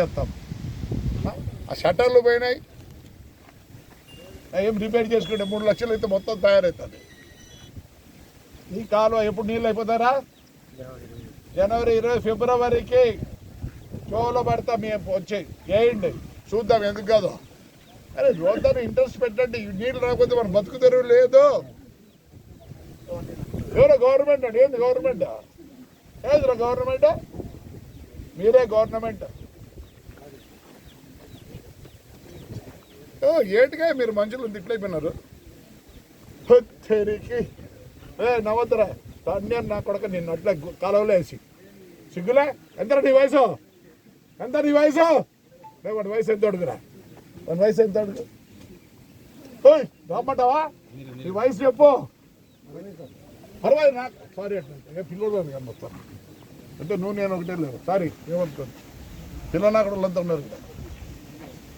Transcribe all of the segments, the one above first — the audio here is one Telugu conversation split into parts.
చేస్తాం. ఆ? షట్టర్లు పోయినాయి. ఏం రిపేర్ చేసుకుంటే మూడు లక్షలు అయితే మొత్తం తయారవుతుంది. ఈ కాలువ ఎప్పుడు నీళ్ళు అయిపోతారా? జనవరి ఇరవై ఫిబ్రవరికి చోలో పడతా మేము వచ్చాయి వేయండి చూద్దాం ఎందుకు కాదు. అరే చూద్దాం ఇంట్రెస్ట్ పెట్టండి. నీళ్ళు రాకపోతే మనం బతుకు తెరువు లేదు. ఎవరో గవర్నమెంట్ అండి? ఏంది గవర్నమెంట్? ఏదిరా గవర్నమెంట్? మీరే గవర్నమెంట్? ఓ ఏటిగా మీరు మనుషులు తిట్లైపోయినారు? తెరికి ఏ నవ్వద్దురా. తండ్రి నా కొడక నిన్ను అట్లా కాలువలో వేసి. సిగ్గులే? ఎంత నీ వయసు? ఎంత నీ వయసు? లే, వాడి వయసు ఎంత అడుగురా వాడి వయసు ఎంత అడుగు ఓయ్ రమ్మంటావా నీ వయసు చెప్పు. పర్వాలేదు నాకు సారీ అట్లా. పిల్లలు కానీ మొత్తం. అంటే నువ్వు నేను ఒకటే లేదు సారీ ఏమనుకోను. పిల్లలు కూడా వాళ్ళంతా ఉన్నారు కదా.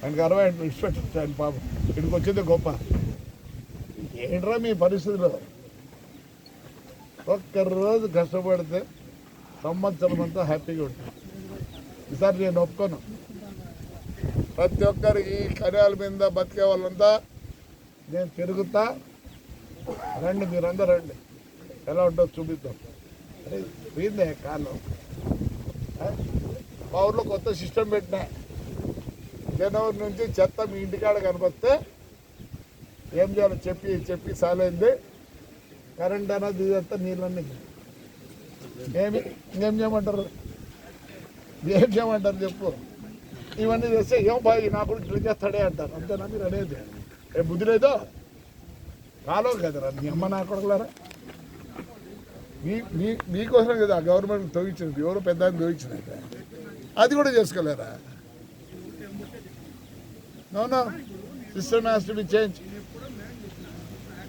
ఆయనకి అరవై ఏళ్ళు ఇన్స్పెక్టర్ ఆయన పాపం. ఇక్కడికి వచ్చింది గొప్ప. ఏంట్రా మీ పరిస్థితిలో? ఒక్కరోజు కష్టపడితే సంవత్సరం అంతా హ్యాపీగా ఉంటుంది ఈసారి నేను ఒప్పుకోను. ప్రతి ఒక్కరికి ఈ కర్యాల మీద బతికే వాళ్ళంతా నేను తిరుగుతా. రండి మీరందరూ రండి. ఎలా ఉంటుందో చూపిద్దాం. అరే పోయిందే కాలం. మా ఊర్లో కొత్త సిస్టమ్ పెట్టినా. జనవరి నుంచి చెత్త మీ ఇంటికాడ కనిపిస్తే ఏం చేయాలో? చెప్పి చెప్పి సాలైంది. కరెంట్ అనేది ఇదంతా నీళ్ళన్నీ ఏమి ఇంకేం చేయమంటారు? ఏం చేయమంటారు చెప్పు. ఇవన్నీ చేస్తే ఏం బాగా నా కూడా ఇట్లా చేస్తాడే అంటారు. అంతేనా? మీరు అనేది. ఏ బుద్ధి లేదో? కాలో కదరా మీ అమ్మ నా కొడకలారా? మీ మీ మీకోసం కదా గవర్నమెంట్ తోగించింది ఎవరు పెద్ద ఆయన అది కూడా చేసుకోలేరా? No no system has to be change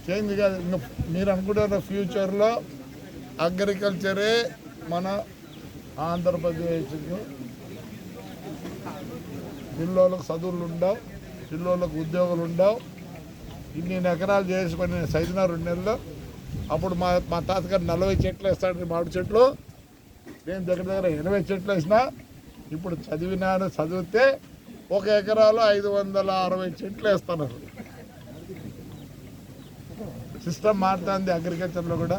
change కాదు. ఇంకా మీరు అనుకుంటారు ఫ్యూచర్లో అగ్రికల్చరే మన ఆంధ్రప్రదేశ్కు పిల్లోళ్ళకు చదువులు ఉండవు పిల్లోళ్ళకు ఉద్యోగాలు ఉండవు. ఇన్ని ఎకరాలు చేసుకుని సైజున రెండు నెలలు. అప్పుడు మా మా తాతగారు నలభై చెట్లు వేస్తాడు మామిడి చెట్లు. నేను దగ్గర దగ్గర ఎనభై చెట్లు వేసిన ఇప్పుడు చదివినాను చదివితే ఒక ఎకరాలో ఐదు వందల అరవై చెట్లు వేస్తున్నారు. సిస్టమ్ మారుతుంది అగ్రికల్చర్లో కూడా.